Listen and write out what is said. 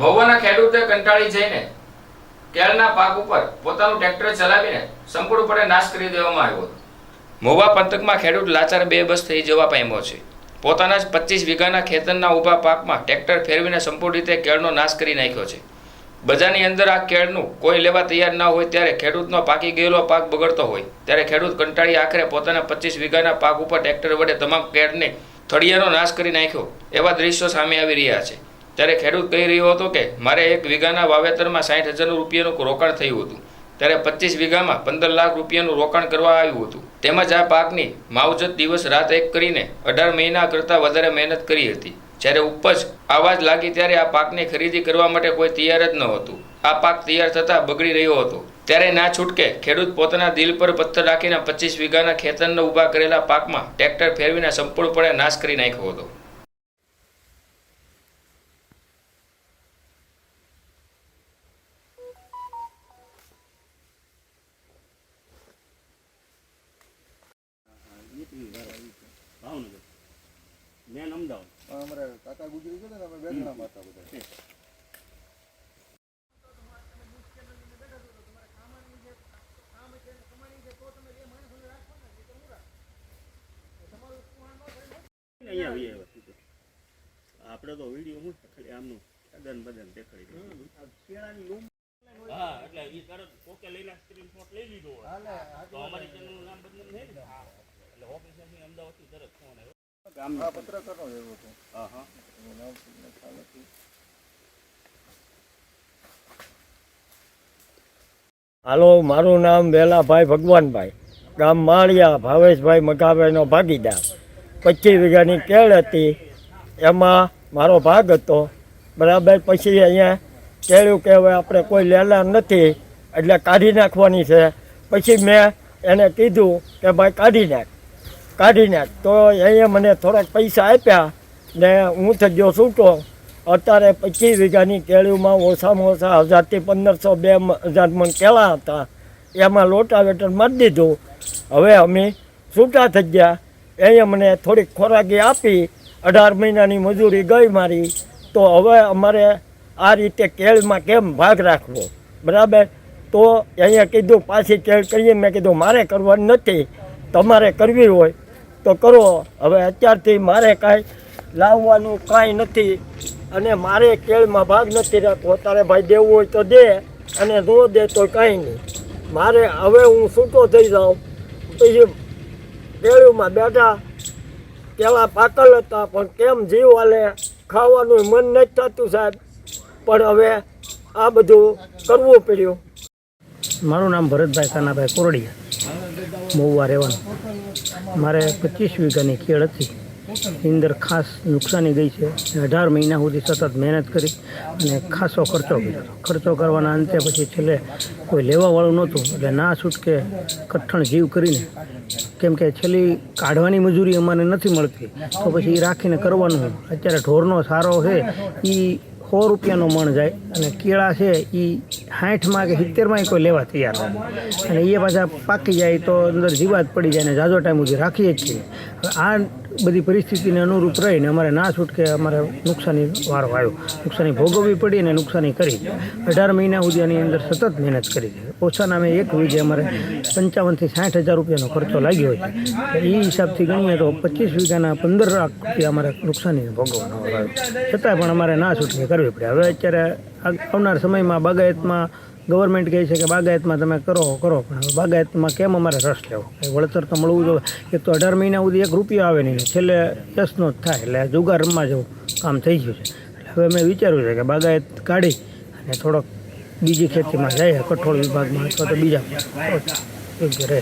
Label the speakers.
Speaker 1: મહુવાના ખેડૂતે કંટાળી જઈને કેળના પાક ઉપર પોતાનું ટ્રેક્ટર ચલાવીને સંપૂર્ણપણે નાશ કરી દેવામાં આવ્યો હતો. મહુવા પંથકમાં ખેડૂત લાચાર બેબસ થઈ જવા પામ્યો છે. પોતાના જ પચીસ વીઘાના ખેતરના ઊભા પાકમાં ટ્રેક્ટર ફેરવીને સંપૂર્ણ રીતે કેળનો નાશ કરી નાખ્યો છે. બજારની અંદર આ કેળનું કોઈ લેવા તૈયાર ન હોય ત્યારે ખેડૂતનો પાકી ગયેલો પાક બગડતો હોય. ત્યારે ખેડૂત કંટાળી આખરે પોતાના પચીસ વીઘાના પાક ઉપર ટ્રેક્ટર વડે તમામ કેળને થળિયાનો નાશ કરી નાખ્યો. એવા દ્રશ્યો સામે આવી રહ્યા છે. ત્યારે ખેડૂત કહી રહ્યો હતો કે, મારે એક વીઘાના વાવેતરમાં સાઠ હજારનું રૂપિયાનું રોકાણ થયું હતું. ત્યારે પચીસ વીઘામાં પંદર લાખ રૂપિયાનું રોકાણ કરવા આવ્યું હતું. તેમજ આ પાકની માવજત દિવસ રાત એક કરીને અઢાર મહિના કરતાં વધારે મહેનત કરી હતી. જ્યારે ઉપજ આવાજ લાગી ત્યારે આ પાકની ખરીદી કરવા માટે કોઈ તૈયાર જ ન હતું. આ પાક તૈયાર થતાં બગડી રહ્યો હતો. ત્યારે ના છૂટકે ખેડૂત પોતાના દિલ પર પથ્થર રાખીને પચીસ વીઘાના ખેતરને ઊભા કરેલા પાકમાં ટ્રેક્ટર ફેરવીને સંપૂર્ણપણે નાશ કરી નાખ્યો હતો
Speaker 2: ભાવનગર મેન અમદાવાદ
Speaker 3: અમારે કાકા ગુજરી ગયા ને અમે બે જણા હતા બધા
Speaker 2: અહીંયા આવી આવ્યા સીધો. આપણે તો વીડિયો હું ખાલી આમનું અદન બદન દેખાડી. હા એટલે એ તરત કોકે લઈને સ્ક્રીનશોટ લઈ લીધો હોય. તો અમારી ચેનલનું નામ બદનામ નહીં ને એટલે ઓફિસરથી અમદાવાદથી તરત ફોન આવ્યો. ગામનો.
Speaker 3: આ પત્રકારનો એવો હતો.
Speaker 2: હા હા
Speaker 3: એનું નામ ખ્યાલ નથી.
Speaker 4: હાલો મારું નામ વેલાભાઈ ભગવાનભાઈ. ગામ માળિયા ભાવેશભાઈ મગાભાઈનો ભાગીદાર. પચીસ વીઘાની કેળ હતી. એમાં મારો ભાગ હતો. બરાબર, પછી અહીંયા કેળ્યું કે હવે આપણે કોઈ લેલા નથી, એટલે કાઢી નાખવાની છે. પછી મેં એને કીધું કે ભાઈ કાઢી નાખ કાઢી નાખ. તો અહીંયા મને થોડાક પૈસા આપ્યા ને હું થઈ ગયો છૂટો. અત્યારે પચીસ વીઘાની કેળીઓમાં ઓછામાં ઓછા હજારથી પંદરસો બે હજાર મણ કેળા હતા. એમાં લોટાવેટર મારી દીધું. હવે અમે છૂટા થઈ ગયા. અહીંયા મને થોડીક ખોરાકી આપી અઢાર મહિનાની મજૂરી ગઈ મારી, તો હવે અમારે આ રીતે કેળમાં કેમ ભાગ રાખવો? બરાબર? તો અહીંયા કીધું, પાછી કેળ કરીએ. મેં કીધું, મારે કરવાની નથી. તમારે કરવી હોય તો કરો. હવે અત્યારથી મારે કાંઈ લાવવાનું કાંઈ નથી અને મારે કેળમાં ભાગ નથી રાખવો. તારે ભાઈ દેવું હોય તો દે અને ન દે તો કાંઈ નહીં. મારે હવે હું છૂટો થઈ જાઉં. પછી કેળમાં બેઠા કેળા પાકલ હતા, પણ કેમ જીવ હાલે, ખાવાનું મન નથી થતું સાહેબ. પણ હવે આ બધું કરવું પડ્યું.
Speaker 5: મારું નામ ભરતભાઈ કાનાભાઈ કોરડિયા. મહુવા રહેવાનું. મારે પચીસ વીઘાની ખેડ હતી. અંદર ખાસ નુકસાની ગઈ છે. અઢાર મહિના સુધી સતત મહેનત કરી અને ખાસો ખર્ચો કર્યો. ખર્ચો કરવાના અંતે પછી છેલ્લે કોઈ લેવાવાળું નહોતું. એટલે ના છૂટકે કઠણ જીવ કરીને, કેમ કે છેલ્લી કાઢવાની મજૂરી અમને નથી મળતી. તો પછી એ રાખીને કરવાનું. અત્યારે ઢોરનો સારો છે. એ સો રૂપિયાનો મણ જાય અને કેળા છે એ સાઠમાં કે સિત્તેરમાં કોઈ લેવા તૈયાર નથી અને એ પાછા પાકી જાય તો અંદર જીવાત પડી જાય ને જાજો ટાઈમ સુધી રાખીએ જ છીએ. આ બધી પરિસ્થિતિને અનુરૂપ રહીને અમારે ના છૂટકે અમારે નુકસાની વારો આવ્યો. નુકસાની ભોગવવી પડી અને નુકસાની કરી. અઢાર મહિના સુધી આની અંદર સતત મહેનત કરી છે. ઓછાના અમે એક વીજે અમારે પંચાવનથી સાઠ હજાર રૂપિયાનો ખર્ચો લાગ્યો છે. એ હિસાબથી ગણીએ તો પચીસ વીઘાના પંદર લાખ રૂપિયા અમારે નુકસાની ભોગવવાનો આવ્યો. છતાંય પણ અમારે ના છૂટકે કરવી પડે. હવે અત્યારે આવનાર સમયમાં બાગાયતમાં ગવર્મેન્ટ કહે છે કે બાગાયતમાં તમે કરો કરો. પણ હવે બાગાયતમાં કેમ અમારે રસ લેવો? કંઈ વળતર તો મળવું જોઈએ. એક તો અઢાર મહિના સુધી એક રૂપિયો આવે નહીં. છેલ્લે યશનો જ થાય. એટલે જુગાર રમવા જેવું કામ થઈ ગયું છે. એટલે હવે મેં વિચાર્યું છે કે બાગાયત કાઢી અને થોડોક બીજી ખેતીમાં જાય. કઠોળ વિભાગમાં અથવા તો બીજા યોગ્ય રહે.